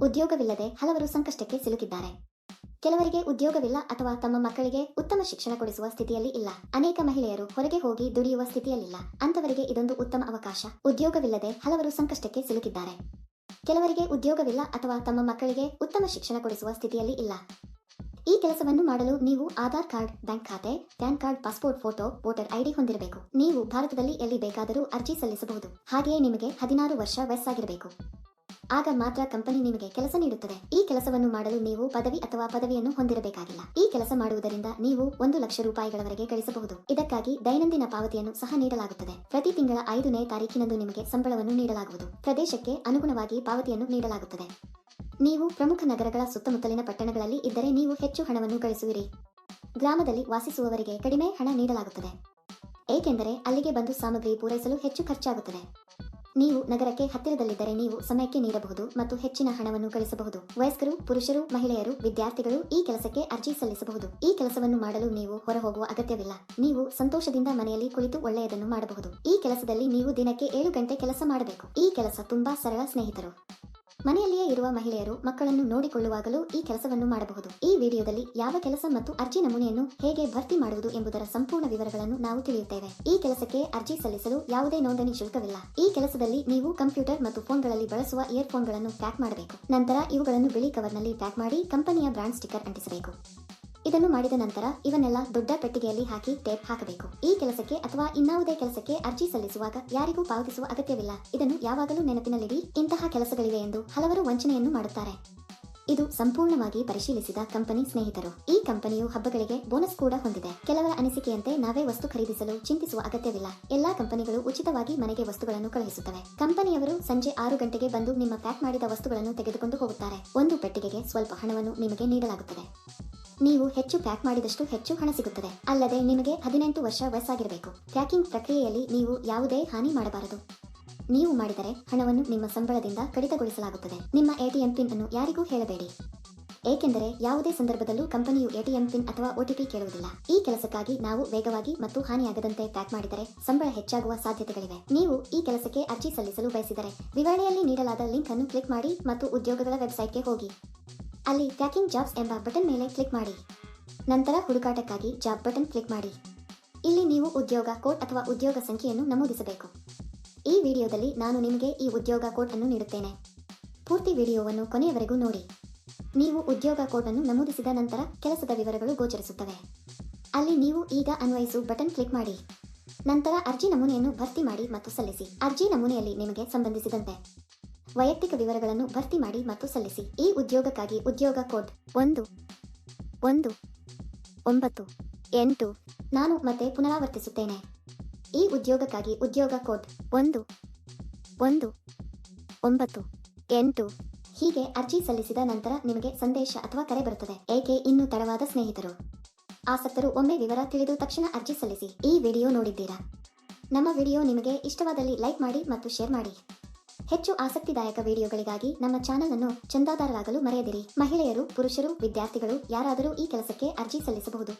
ಉದ್ಯೋಗವಿಲ್ಲದೆ ಹಲವರು ಸಂಕಷ್ಟಕ್ಕೆ ಸಿಲುಕಿದ್ದಾರೆ. ಕೆಲವರಿಗೆ ಉದ್ಯೋಗವಿಲ್ಲ ಅಥವಾ ತಮ್ಮ ಮಕ್ಕಳಿಗೆ ಉತ್ತಮ ಶಿಕ್ಷಣ ಕೊಡಿಸುವ ಸ್ಥಿತಿಯಲ್ಲಿ ಇಲ್ಲ. ಅನೇಕ ಮಹಿಳೆಯರು ಹೊರಗೆ ಹೋಗಿ ದುಡಿಯುವ ಸ್ಥಿತಿಯಲ್ಲಿಲ್ಲ. ಅಂತವರಿಗೆ ಇದೊಂದು ಉತ್ತಮ ಅವಕಾಶ. ಉದ್ಯೋಗವಿಲ್ಲದೆ ಹಲವರು ಸಂಕಷ್ಟಕ್ಕೆ ಸಿಲುಕಿದ್ದಾರೆ. ಕೆಲವರಿಗೆ ಉದ್ಯೋಗವಿಲ್ಲ ಅಥವಾ ತಮ್ಮ ಮಕ್ಕಳಿಗೆ ಉತ್ತಮ ಶಿಕ್ಷಣ ಕೊಡಿಸುವ ಸ್ಥಿತಿಯಲ್ಲಿ ಇಲ್ಲ. ಈ ಕೆಲಸವನ್ನು ಮಾಡಲು ನೀವು ಆಧಾರ್ ಕಾರ್ಡ್, ಬ್ಯಾಂಕ್ ಖಾತೆ, PAN card, passport photo, voter ID ಹೊಂದಿರಬೇಕು. ನೀವು ಭಾರತದಲ್ಲಿ ಎಲ್ಲಿ ಬೇಕಾದರೂ ಅರ್ಜಿ ಸಲ್ಲಿಸಬಹುದು. ಹಾಗೆಯೇ ನಿಮಗೆ ಹದಿನಾರು ವರ್ಷ ವಯಸ್ಸಾಗಿರಬೇಕು. ಆಗ ಮಾತ್ರ ಕಂಪನಿ ನಿಮಗೆ ಕೆಲಸ ನೀಡುತ್ತದೆ. ಈ ಕೆಲಸವನ್ನು ಮಾಡಲು ನೀವು ಪದವಿ ಅಥವಾ ಪದವಿಯನ್ನು ಹೊಂದಿರಬೇಕಾಗಿಲ್ಲ. ಈ ಕೆಲಸ ಮಾಡುವುದರಿಂದ ನೀವು ಒಂದು ಲಕ್ಷ ರೂಪಾಯಿಗಳವರೆಗೆ ಗಳಿಸಬಹುದು. ಇದಕ್ಕಾಗಿ ದೈನಂದಿನ ಪಾವತಿಯನ್ನು ಸಹ ನೀಡಲಾಗುತ್ತದೆ. ಪ್ರತಿ ತಿಂಗಳ ಐದನೇ ತಾರೀಕಿನಂದು ನಿಮಗೆ ಸಂಬಳವನ್ನು ನೀಡಲಾಗುವುದು. ಪ್ರದೇಶಕ್ಕೆ ಅನುಗುಣವಾಗಿ ಪಾವತಿಯನ್ನು ನೀಡಲಾಗುತ್ತದೆ. ನೀವು ಪ್ರಮುಖ ನಗರಗಳ ಸುತ್ತಮುತ್ತಲಿನ ಪಟ್ಟಣಗಳಲ್ಲಿ ಇದ್ದರೆ ನೀವು ಹೆಚ್ಚು ಹಣವನ್ನು ಗಳಿಸುವಿರಿ. ಗ್ರಾಮದಲ್ಲಿ ವಾಸಿಸುವವರಿಗೆ ಕಡಿಮೆ ಹಣ ನೀಡಲಾಗುತ್ತದೆ. ಏಕೆಂದರೆ ಅಲ್ಲಿಗೆ ಬಂದು ಸಾಮಗ್ರಿ ಪೂರೈಸಲು ಹೆಚ್ಚು ಖರ್ಚಾಗುತ್ತದೆ. ನೀವು ನಗರಕ್ಕೆ ಹತ್ತಿರದಲ್ಲಿದ್ದರೆ ನೀವು ಸಮಯಕ್ಕೆ ನೀಡಬಹುದು ಮತ್ತು ಹೆಚ್ಚಿನ ಹಣವನ್ನು ಗಳಿಸಬಹುದು. ವಯಸ್ಕರು, ಪುರುಷರು, ಮಹಿಳೆಯರು, ವಿದ್ಯಾರ್ಥಿಗಳು ಈ ಕೆಲಸಕ್ಕೆ ಅರ್ಜಿ ಸಲ್ಲಿಸಬಹುದು. ಈ ಕೆಲಸವನ್ನು ಮಾಡಲು ನೀವು ಹೊರಹೋಗುವ ಅಗತ್ಯವಿಲ್ಲ. ನೀವು ಸಂತೋಷದಿಂದ ಮನೆಯಲ್ಲಿ ಕುಳಿತು ಒಳ್ಳೆಯದನ್ನು ಮಾಡಬಹುದು. ಈ ಕೆಲಸದಲ್ಲಿ ನೀವು ದಿನಕ್ಕೆ ಏಳು ಗಂಟೆ ಕೆಲಸ ಮಾಡಬೇಕು. ಈ ಕೆಲಸ ತುಂಬಾ ಸರಳ ಸ್ನೇಹಿತರು. ಮನೆಯಲ್ಲಿಯೇ ಇರುವ ಮಹಿಳೆಯರು ಮಕ್ಕಳನ್ನು ನೋಡಿಕೊಳ್ಳುವಾಗಲೂ ಈ ಕೆಲಸವನ್ನು ಮಾಡಬಹುದು. ಈ ವಿಡಿಯೋದಲ್ಲಿ ಯಾವ ಕೆಲಸ ಮತ್ತು ಅರ್ಜಿ ನಮೂನೆಯನ್ನು ಹೇಗೆ ಭರ್ತಿ ಮಾಡುವುದು ಎಂಬುದರ ಸಂಪೂರ್ಣ ವಿವರಗಳನ್ನು ನಾವು ತಿಳಿಯುತ್ತೇವೆ. ಈ ಕೆಲಸಕ್ಕೆ ಅರ್ಜಿ ಸಲ್ಲಿಸಲು ಯಾವುದೇ ನೋಂದಣಿ ಶುಲ್ಕವಿಲ್ಲ. ಈ ಕೆಲಸದಲ್ಲಿ ನೀವು ಕಂಪ್ಯೂಟರ್ ಮತ್ತು ಫೋನ್ಗಳಲ್ಲಿ ಬಳಸುವ ಇಯರ್ಫೋನ್ಗಳನ್ನು ಪ್ಯಾಕ್ ಮಾಡಬೇಕು. ನಂತರ ಇವುಗಳನ್ನು ಬಿಳಿ ಕವರ್ನಲ್ಲಿ ಪ್ಯಾಕ್ ಮಾಡಿ ಕಂಪನಿಯ ಬ್ರಾಂಡ್ ಸ್ಟಿಕ್ಕರ್ ಅಂಟಿಸಬೇಕು. ಇದನ್ನು ಮಾಡಿದ ನಂತರ ಇವನ್ನೆಲ್ಲ ದೊಡ್ಡ ಪೆಟ್ಟಿಗೆಯಲ್ಲಿ ಹಾಕಿ ಟೇಪ್ ಹಾಕಬೇಕು. ಈ ಕೆಲಸಕ್ಕೆ ಅಥವಾ ಇನ್ನಾವುದೇ ಕೆಲಸಕ್ಕೆ ಅರ್ಜಿ ಸಲ್ಲಿಸುವಾಗ ಯಾರಿಗೂ ಪಾವತಿಸುವ ಅಗತ್ಯವಿಲ್ಲ. ಇದನ್ನು ಯಾವಾಗಲೂ ನೆನಪಿನಲ್ಲಿಡಿ, ಇಂತಹ ಕೆಲಸಗಳಿವೆ ಎಂದು ಹಲವರು ವಂಚನೆಯನ್ನು ಮಾಡುತ್ತಾರೆ. ಇದು ಸಂಪೂರ್ಣವಾಗಿ ಪರಿಶೀಲಿಸಿದ ಕಂಪನಿ ಸ್ನೇಹಿತರು. ಈ ಕಂಪನಿಯು ಹಬ್ಬಗಳಿಗೆ ಬೋನಸ್ ಕೂಡ ಹೊಂದಿದೆ. ಕೆಲವರ ಅನಿಸಿಕೆಯಂತೆ ನಾವೇ ವಸ್ತು ಖರೀದಿಸಲು ಚಿಂತಿಸುವ ಅಗತ್ಯವಿಲ್ಲ. ಎಲ್ಲಾ ಕಂಪನಿಗಳು ಉಚಿತವಾಗಿ ಮನೆಗೆ ವಸ್ತುಗಳನ್ನು ಕಳುಹಿಸುತ್ತವೆ. ಕಂಪನಿಯವರು ಸಂಜೆ ಆರು ಗಂಟೆಗೆ ಬಂದು ನಿಮ್ಮ ಪ್ಯಾಕ್ ಮಾಡಿದ ವಸ್ತುಗಳನ್ನು ತೆಗೆದುಕೊಂಡು ಹೋಗುತ್ತಾರೆ. ಒಂದು ಪೆಟ್ಟಿಗೆಗೆ ಸ್ವಲ್ಪ ಹಣವನ್ನು ನಿಮಗೆ ನೀಡಲಾಗುತ್ತದೆ. ನೀವು ಹೆಚ್ಚು ಪ್ಯಾಕ್ ಮಾಡಿದಷ್ಟು ಹೆಚ್ಚು ಹಣ ಸಿಗುತ್ತದೆ. ಅಲ್ಲದೆ ನಿಮಗೆ ಹದಿನೆಂಟು ವರ್ಷ ವಯಸ್ಸಾಗಿರಬೇಕು. ಪ್ಯಾಕಿಂಗ್ ಪ್ರಕ್ರಿಯೆಯಲ್ಲಿ ನೀವು ಯಾವುದೇ ಹಾನಿ ಮಾಡಬಾರದು. ನೀವು ಮಾಡಿದರೆ ಹಣವನ್ನು ನಿಮ್ಮ ಸಂಬಳದಿಂದ ಕಡಿತಗೊಳಿಸಲಾಗುತ್ತದೆ. ನಿಮ್ಮ ಎಟಿಎಂ ಪಿನ್ ಅನ್ನು ಯಾರಿಗೂ ಹೇಳಬೇಡಿ. ಏಕೆಂದರೆ ಯಾವುದೇ ಸಂದರ್ಭದಲ್ಲೂ ಕಂಪನಿಯು ಎಟಿಎಂ ಪಿನ್ ಅಥವಾ ಒಟಿಪಿ ಕೇಳುವುದಿಲ್ಲ. ಈ ಕೆಲಸಕ್ಕಾಗಿ ನಾವು ವೇಗವಾಗಿ ಮತ್ತು ಹಾನಿಯಾಗದಂತೆ ಪ್ಯಾಕ್ ಮಾಡಿದರೆ ಸಂಬಳ ಹೆಚ್ಚಾಗುವ ಸಾಧ್ಯತೆಗಳಿವೆ. ನೀವು ಈ ಕೆಲಸಕ್ಕೆ ಅರ್ಜಿ ಸಲ್ಲಿಸಲು ಬಯಸಿದರೆ ವಿವರಣೆಯಲ್ಲಿ ನೀಡಲಾದ ಲಿಂಕ್ ಅನ್ನು ಕ್ಲಿಕ್ ಮಾಡಿ ಮತ್ತು ಉದ್ಯೋಗಗಳ ವೆಬ್ಸೈಟ್ಗೆ ಹೋಗಿ. ಅಲ್ಲಿ ಪ್ಯಾಕಿಂಗ್ ಜಾಬ್ಸ್ ಎಂಬ ಬಟನ್ ಮೇಲೆ ಕ್ಲಿಕ್ ಮಾಡಿ. ನಂತರ ಹುಡುಕಾಟಕ್ಕಾಗಿ ಜಾಬ್ ಬಟನ್ ಕ್ಲಿಕ್ ಮಾಡಿ. ಇಲ್ಲಿ ನೀವು ಉದ್ಯೋಗ ಕೋಡ್ ಅಥವಾ ಉದ್ಯೋಗ ಸಂಖ್ಯೆಯನ್ನು ನಮೂದಿಸಬೇಕು. ಈ ವಿಡಿಯೋದಲ್ಲಿ ನಾನು ನಿಮಗೆ ಈ ಉದ್ಯೋಗ ಕೋಡ್ ಅನ್ನು ನೀಡುತ್ತೇನೆ. ಪೂರ್ತಿ ವಿಡಿಯೋವನ್ನು ಕೊನೆಯವರೆಗೂ ನೋಡಿ. ನೀವು ಉದ್ಯೋಗ ಕೋಡ್ ಅನ್ನು ನಮೂದಿಸಿದ ನಂತರ ಕೆಲಸದ ವಿವರಗಳು ಗೋಚರಿಸುತ್ತವೆ. ಅಲ್ಲಿ ನೀವು ಈಗ ಅನ್ವಯಿಸು ಬಟನ್ ಕ್ಲಿಕ್ ಮಾಡಿ. ನಂತರ ಅರ್ಜಿ ನಮೂನೆಯನ್ನು ಭರ್ತಿ ಮಾಡಿ ಮತ್ತು ಸಲ್ಲಿಸಿ. ಅರ್ಜಿ ನಮೂನೆಯಲ್ಲಿ ನಿಮಗೆ ಸಂಬಂಧಿಸಿದಂತೆ. ವೈಯಕ್ತಿಕ ವಿವರಗಳನ್ನು ಭರ್ತಿ ಮಾಡಿ ಮತ್ತು ಸಲ್ಲಿಸಿ. ಈ ಉದ್ಯೋಗಕ್ಕಾಗಿ ಉದ್ಯೋಗ ಕೋಡ್ ಒಂದು ಒಂದು, ಒಂಬತ್ತು, ಎಂಟು ನಾನು ಮತ್ತೆ ಪುನರಾವರ್ತಿಸುತ್ತೇನೆ. ಈ ಉದ್ಯೋಗಕ್ಕಾಗಿ ಉದ್ಯೋಗ ಕೋಡ್ ಒಂದು ಒಂದು, ಒಂಬತ್ತು, ಎಂಟು ಹೀಗೆ ಅರ್ಜಿ ಸಲ್ಲಿಸಿದ ನಂತರ ನಿಮಗೆ ಸಂದೇಶ ಅಥವಾ ಕರೆ ಬರುತ್ತದೆ. ಏಕೆ ಇನ್ನೂ ತಡವಾದ ಸ್ನೇಹಿತರು? ಆಸಕ್ತರು ಒಮ್ಮೆ ವಿವರ ತಿಳಿದು ತಕ್ಷಣ ಅರ್ಜಿ ಸಲ್ಲಿಸಿ. ಈ ವಿಡಿಯೋ ನೋಡಿದ್ದೀರಾ? ನಮ್ಮ ವಿಡಿಯೋ ನಿಮಗೆ ಇಷ್ಟವಾದಲ್ಲಿ ಲೈಕ್ ಮಾಡಿ ಮತ್ತು ಶೇರ್ ಮಾಡಿ. ಹೆಚ್ಚು ಆಸಕ್ತಿದಾಯಕ ವಿಡಿಯೋಗಳಿಗಾಗಿ ನಮ್ಮ ಚಾನೆಲ್ ಅನ್ನು ಚಂದಾದಾರರಾಗಲು ಮರೆಯದಿರಿ. ಮಹಿಳೆಯರು, ಪುರುಷರು, ವಿದ್ಯಾರ್ಥಿಗಳು ಯಾರಾದರೂ ಈ ಕೆಲಸಕ್ಕೆ ಅರ್ಜಿ ಸಲ್ಲಿಸಬಹುದು.